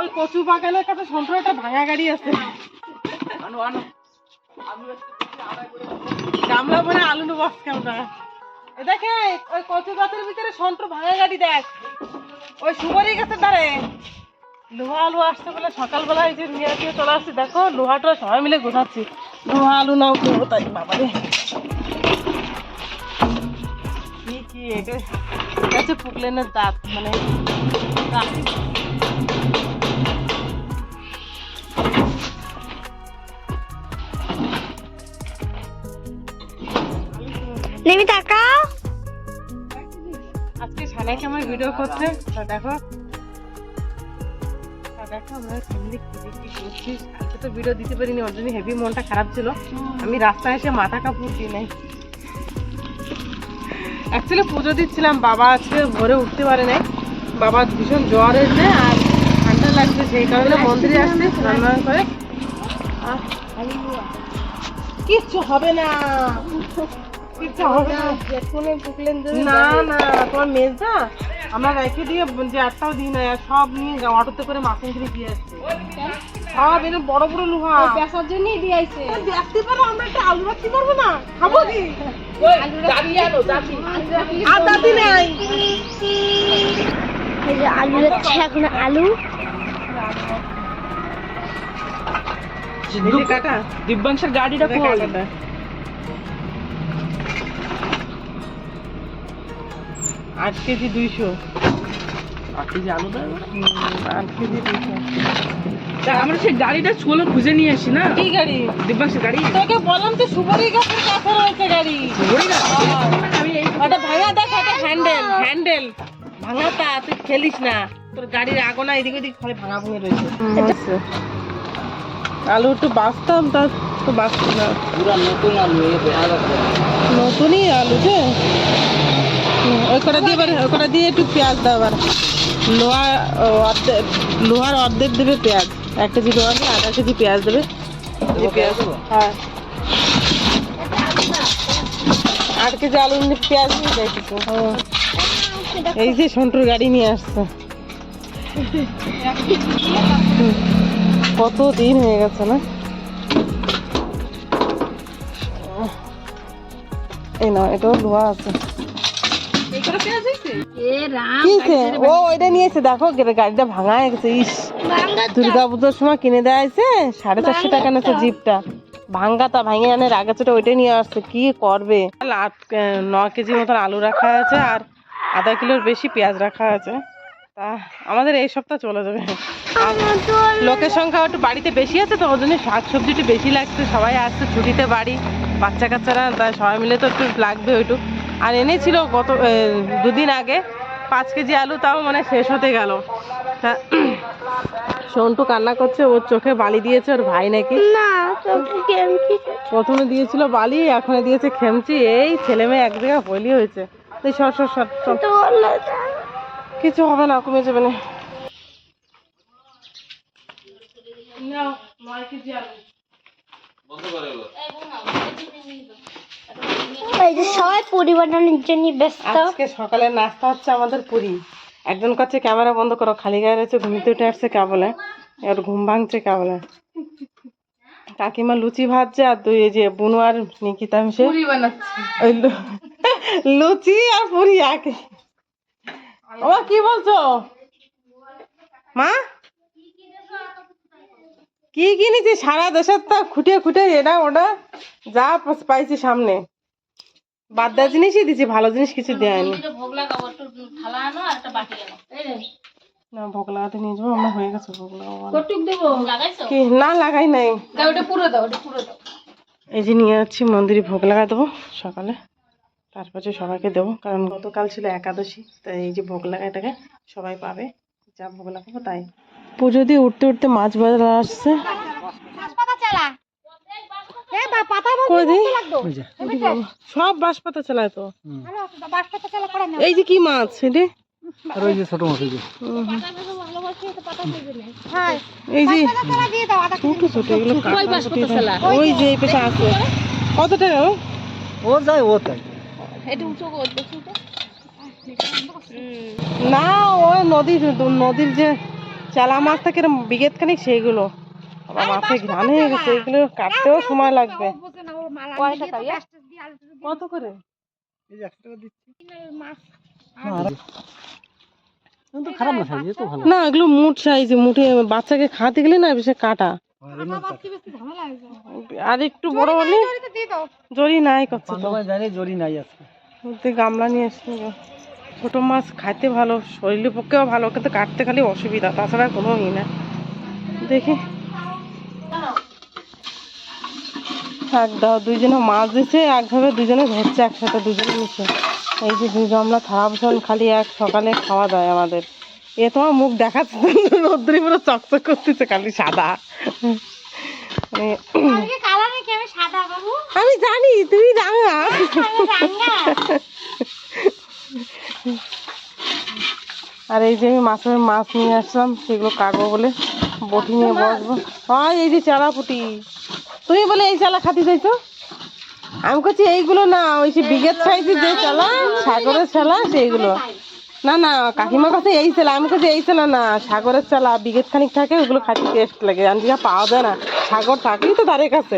ওই কচু বাগানের কাছে সন্ত্র একটা ভাঙা গাড়ি আছে। গামলা ভরে আলু নেব আজকে আমরা। দেখে ওই কচু গাছের ভিতরে সন্ত্র ভাঙা গাড়ি দেখ। ওই সুপারি গাছের ধারে। লোহা আলু আসতে বলে সকালবেলা এই যে নিয়ে চলে আসছি। দেখো লোহাটা সবাই মিলে গোছাচ্ছি। লোহা আলু নাও তাই বাবারে। কি কি এটা এটা হচ্ছে পুকলেনের দাঁত মানে দাঁত। নেমি তাকাও। আজকে সানাইকে আমার ভিডিও করছে? দেখো। দেখো আমরা ফ্যামিলি কি কি করছি? আজকে তো ভিডিও দিতে পারিনি ওর জন্য হেভি মনটা খারাপ ছিল। আমি রাস্তায় এসে মাথা কাপড় দিই নাই? অ্যাকচুয়ালি পুজো দিচ্ছিলাম বাবা আজকে ভোরে উঠতে পারে নাই। বাবার ভীষণ জ্বর হয়েছে আর ঠান্ডা লাগছে সেই কারণে মন্দিরে আসছে স্নান টান করে কিচ্ছু হবে না। কিচ্ছু হবে না। না না তোমার মেজদা আমরা রেখে দিয়ে যে একটাও দিই না সব নিয়ে অটোতে করে মাখন দিয়ে আসছে। সব এরকম বড় বড় লোহা। পেশার জন্যই দিয়েছে এ, দেখতে পারো আমরা একটা আলু রাখতে পারব না? খাব কি? আলু যাচ্ছে এখন আলু। দিব্যাংশের গাড়িটা আট কেজি দুইশো। আমরা সেই গাড়িটা ছোলো খুঁজে নিয়ে আসি না? কি গাড়ি? দিব্যাংশের গাড়ি। তোকে বললাম তো সুপারি গাছের কাছে রয়েছে গাড়ি। ওই না আমি ওটা ভাঙা দেখ ওটা হ্যান্ডেল হ্যান্ডেল ভাঙাটা তুই খেলিস না। তোর গাড়ির আগোনা এদিক ওদিক খালি ভাঙা ভুঙে রয়েছে। আলু একটু বাঁচতাম তা তো বাঁচছি না। পুরা নতুন আলু নতুনই আলু যে? ওই কটা দিয়ে এবার ওই কটা দিয়ে একটু পেঁয়াজ দাও আবার লোহা অর্ধেক লোহার অর্ধেক দেবে পেঁয়াজ। এক কেজি লোহা দিয়ে আধা কেজি পেঁয়াজ দেবে। পেঁয়াজ হ্যাঁ। আট কেজি আলু নিয়ে পেঁয়াজ নিয়ে যাই কিছু এই যে সন্টুর গাড়ি নিয়ে আসছে। কত দিন হয়ে গেছে না? এই না এটাও লোহা আছে। ও ওইটা নিয়েছে দেখো গাড়িটা ভাঙা গেছে ইস। দুর্গা পুজোর সময় কিনে দেওয়া হয়েছে সাড়ে চারশো টাকা জিপটা। ভাঙ্গাতা ভাঙে আনে ওইটাই নিয়ে আসছে কি করবে? আট ন কেজি মতন আলু রাখা আছে আর আধা কিলোর বেশি পেঁয়াজ রাখা আছে। তা আমাদের এই সপ্তাহ চলে যাবে। লোকের সংখ্যা একটু বাড়িতে বেশি আছে তো ওই জন্য শাক সবজি একটু বেশি লাগছে সবাই আসছে ছুটিতে বাড়ি বাচ্চা কাচ্চারা তাই সবাই মিলে তো একটু লাগবে ওইটু আর এনেছিল গত দুদিন আগে। পাঁচ কেজি আলু তাও মানে শেষ হতে গেল। তা সন্টু কান্না করছে ওর চোখে বালি দিয়েছে ওর ভাই নাকি। না প্রথমে দিয়েছিল বালি এখন দিয়েছে খেমচি। এই ছেলে মেয়ে এক জায়গায় হলি হয়েছে। সর সর সর কিছু হবে না কমে যাবে না। নাও, নয় কেজি আলু। এই যে সবাই পরিবারের জন্য ব্যস্ত। আজকে সকালের নাস্তা হচ্ছে আমাদের পুরি। একজন কাছে ক্যামেরা বন্ধ করো খালি গায়ে রয়েছে ঘুমিতে উঠে আসছে কেবলে। এবার ঘুম ভাঙছে কেবলে। কাকিমা লুচি ভাজছে আর দুই এই যে বুনু আর নিকিতা মিশে ওই লুচি আর পুরি আগে ও কি বলছো? মা? কি কিনেছি? সারা দেশের তো খুঁটে খুঁটে এটা ওটা যা পাইছি সামনে। বাদ দেওয়া জিনিসই দিছি ভালো জিনিস কিছু দেয়নি। না। ভোগ লাগাতে নিয়ে যাব আমরা হয়ে গেছে ভোগ লাগাবো। কি? না লাগাই নাই। এই যে নিয়ে যাচ্ছি মন্দিরে ভোগ লাগা দেবো সকালে। তারপরে সবাইকে দেবো কারণ গতকাল ছিল একাদশী তাই এই যে ভোগ লাগাটাকে সবাই পাবে। যা ভোগ লাগাবো তাই। পুজো দিয়ে উঠতে উঠতে মাছ বাজার আসছে। সব বাঁশ পাতা চালায় তো। এই যে কি মাছ এটি ওই যে ছোট মাছ এই যে। ছোট ছোট এগুলো ওই যে এই পেশা আছে। কত টাকা ও? যায় ও তাই না ওই নদীর নদীর যে চালা মাছ থাকে বিঘেত খানিক সেইগুলো। আবার মাছে ঘ্রাণ হয়ে গেছে এগুলো কাটতেও সময় লাগবে। কত করে? না এগুলো মুঠ সাইজ মুঠে বাচ্চাকে খাওয়াতে গেলে না বেশি কাটা আর একটু বড় হলে জরি নাই করছে জরি নাই আছে গামলা নিয়ে এসছি গো। ছোট মাছ খাইতে ভালো শরীরের পক্ষেও ভালো কিন্তু কাটতে খালি অসুবিধা তাছাড়া কোনো ই না। দেখি। এক দাও দুইজনে মাছ দিছে একভাবে দুজনে ধরছে একসাথে দুজনে মিশে। এই যে দুই গামলা থালা বাসন খালি এক সকালে খাওয়া দায় আমাদের। এ তোমার মুখ দেখাচ্ছে তো, রোদ্দুরে পুরো চকচক করতেছে খালি সাদা। মানে আমি জানি তুমি রাঙা আর এই যে আমি মাছের মাছ নিয়ে আসলাম সেগুলো কাটবো বলে বটি নিয়ে বসবো। হয় এই যে চালা পুটি তুমি বলে এই চালা খাতে চাইছো? আমি করছি এইগুলো না ওই যে বিঘের সাইজের যে চালা সাগরের চালা সেইগুলো। না না কাকিমার কাছে এই চালা আমি কাছে এই চালা না সাগরের চালা বিঘের খানিক থাকে ওগুলো খাতে টেস্ট লাগে। আনটি পাওয়া যায় না। সাগর থাকলেই তো দাঁড়িয়ে কাছে।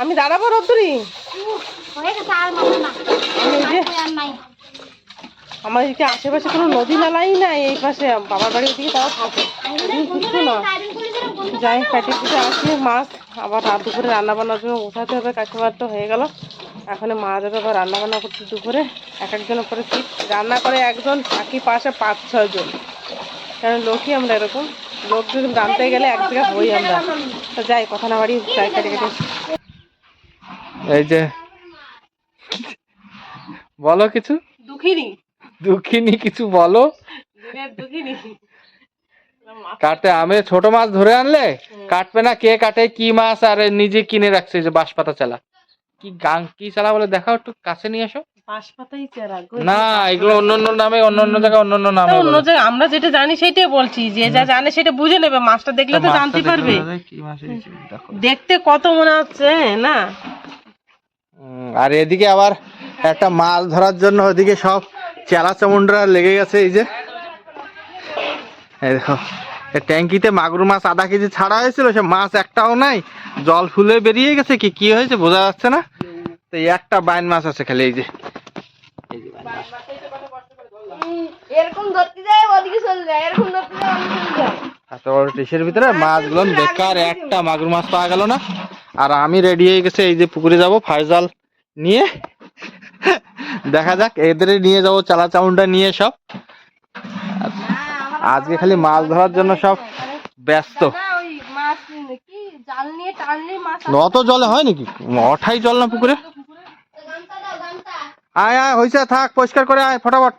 আমি দাঁড়াবো রোদ্দুরি? আমি যে আমার এদিকে আশেপাশে কোনো নদী নালাই নাই এই পাশে বাবার বাড়ির দিকে তাও থাকে। কিছু না। যাই কাটি কুটে আসি। মাছ আবার রাত দুপুরে রান্না বান্নার জন্য উঠাতে হবে কাকিমার তো হয়ে গেল। এখন মা যাবে আবার রান্না বান্না করতে দুপুরে। এক একজনের পরে সিট রান্না করে একজন থাকি পাশে পাঁচ ছজন জন। কারণ লোকই আমরা এরকম। লোক যদি রানতে গেলে এক জায়গায় হই আমরা। তো যাই কথা না বাড়ি যাই কাটি কাটি এই যে বলো কিছু? দুঃখিনী দুঃখিনী কিছু বলো? কাটতে আমি ছোট মাছ ধরে আনলে? কাটবে না? কে কাটে? কি মাছ? আর নিজে কিনে রাখছে যে বাঁশপাতা চালা। কি গাং কি চালা বলে? দেখাও একটু কাছে নিয়ে গো। না এগুলো অন্য অন্য নামে অন্য অন্য জায়গায় অন্য অন্য নামে অন্য জায়গায় আমরা যেটা জানি সেটাই বলছি যে যা জানে সেটা বুঝে নেবে মাছটা দেখলে তো জানতে পারবে। দেখতে কত মনে হচ্ছে না? আর এদিকে আবার একটা মাছ ধরার জন্য ওদিকে সব চেলা চামুন্ডরা লেগে গেছে এই যে। এই দেখো ট্যাঙ্কিতে মাগুর মাছ আধা কেজি ছাড়া হয়েছিল সে মাছ একটাও নাই জল ফুলে বেরিয়ে গেছে কি কি হয়েছে বোঝা যাচ্ছে না? তো এই একটা বাইন মাছ আছে খালি এই যে। ডিশের ভিতরে মাছগুলো বেকার একটা মাগুর মাছ পাওয়া গেল না। আর আমি রেডি হয়ে গেছে এই যে পুকুরে যাব ফাইজাল নিয়ে। দেখা যাক এদের নিয়ে যাব চালা চাউনটা নিয়ে সব। আজকে খালি মাছ ধরার জন্য সব ব্যস্ত। অত জলে হয় নাকি? অঠাই জল না পুকুরে? আয় আয় হয়েছে থাক, পরিষ্কার করে আয়, ফটাফট।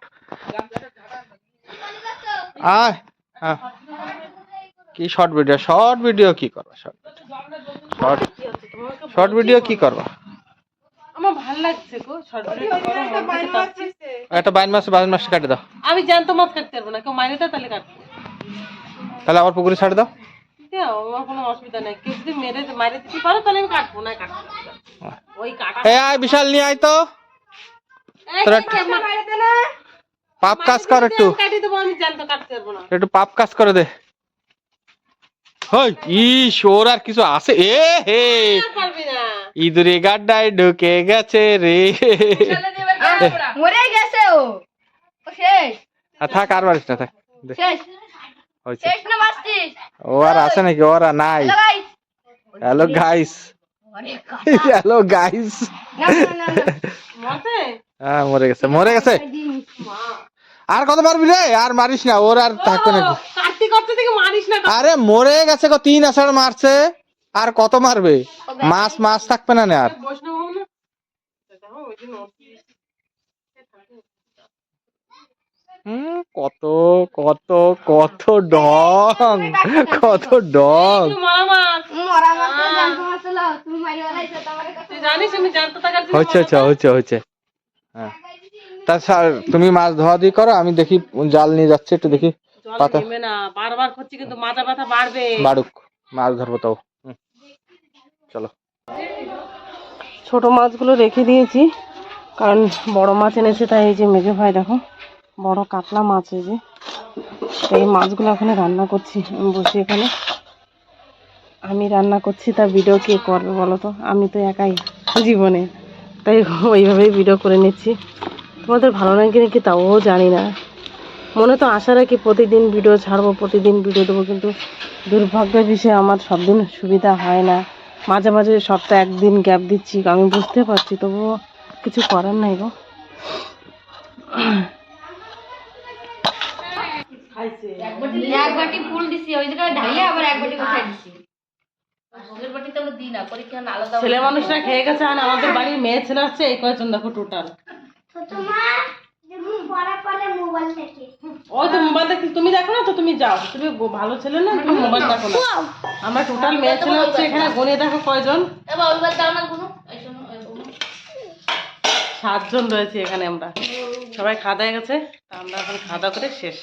হ্যাঁ। কি শর্ট ভিডিও? শর্ট ভিডিও কি করবা? শর্ট শর্ট ভিডিও কি করবা? লাগছে গো short video করো, থেকে পাচ্ছি। একটা বাইন মাছ বাইন মাছ কাটে দাও। আমি জ্যান্ত মাছ কাটতে পারব না কেউ মাইনে তাহলে কাটবো। তাহলে আবার পুকুরে ছাড়ে দাও। আমার কোনো অসুবিধা নেই কেউ যদি মেরে মারে দিতে পারো তাহলে আমি কাটবো না কাটবো। ওই কাটা এ বিশাল নিয়ে আয় তো। তোরা পাপ কাজ কর একটু। একটু পাপ কাজ করে দে। হই ইস ওর আর কিছু আছে? এ হে। ইঁদুরে গাড্ডায় ঢুকে গেছে রে। মরে গেছে ও। শেষ। থাক আর পারিস না থাক। শেষ। শেষ না মাছটিস ও আর আছে নাকি? ওর আর নাই। হ্যালো গাইস হ্যালো গাইস না না হ্যাঁ মরে গেছে মরে গেছে। আর কত মারবি রে? আর মারিস না ওর আর থাকবে নাকি কাটতে করতে থেকে মারিস না আরে মরে গেছে গো তিন আষাঢ় মারছে। আর কত মারবে? মাছ মাছ থাকবে না না আর। কত কত কত ডং কত ডং হচ্ছে হচ্ছে হচ্ছে হচ্ছে। হ্যাঁ। তা স্যার তুমি মাছ ধোয়া দিয়ে করো আমি দেখি জাল নিয়ে যাচ্ছি একটু দেখি পাতা। না বারবার করছি কিন্তু মাজা ব্যথা বাড়বে। বাড়ুক মাছ ধরবো তাও। চলো। ছোট মাছগুলো রেখে দিয়েছি কারণ বড় মাছ এনেছে তাই এই যে মেঘে ভাই দেখো বড় কাতলা মাছ এই যে। এই মাছগুলো এখানে রান্না করছি আমি বসে এখানে। আমি রান্না করছি তা ভিডিও কে করবে বলো তো? আমি তো একাই জীবনে তাই ওইভাবেই ভিডিও করে নিচ্ছি। তোমাদের ভালো লাগে নাকি তাও জানি না। মনে তো আশা রাখি প্রতিদিন ভিডিও ছাড়বো প্রতিদিন ভিডিও দেবো কিন্তু দুর্ভাগ্যের বিষয়ে আমার সব দিন সুবিধা হয় না। মাঝে মাঝে সপ্তাহে একদিন গ্যাপ দিচ্ছি আমি বুঝতে পারছি তবুও কিছু করার নাই গো। এক বাটি ফুল দিছি ওই জায়গায় আবার এক বাটি দিছি। ছেলে মানুষরা খেয়ে গেছে আর আমাদের বাড়ির মেয়ে ছেলে হচ্ছে এই কয়েকজন দেখো টোটাল ওই তো মোবাইল দেখি তুমি দেখো না তো তুমি যাও। তুমি ভালো ছেলে না তুমি মোবাইল দেখো না। আমরা টোটাল মেয়ে ছেলে হচ্ছে এখানে গনে দেখো কয়জন। সাতজন রয়েছে এখানে আমরা। সবাই খাওয়া দাওয়া গেছে আমরা এখন খাওয়া দাওয়া করে শেষ।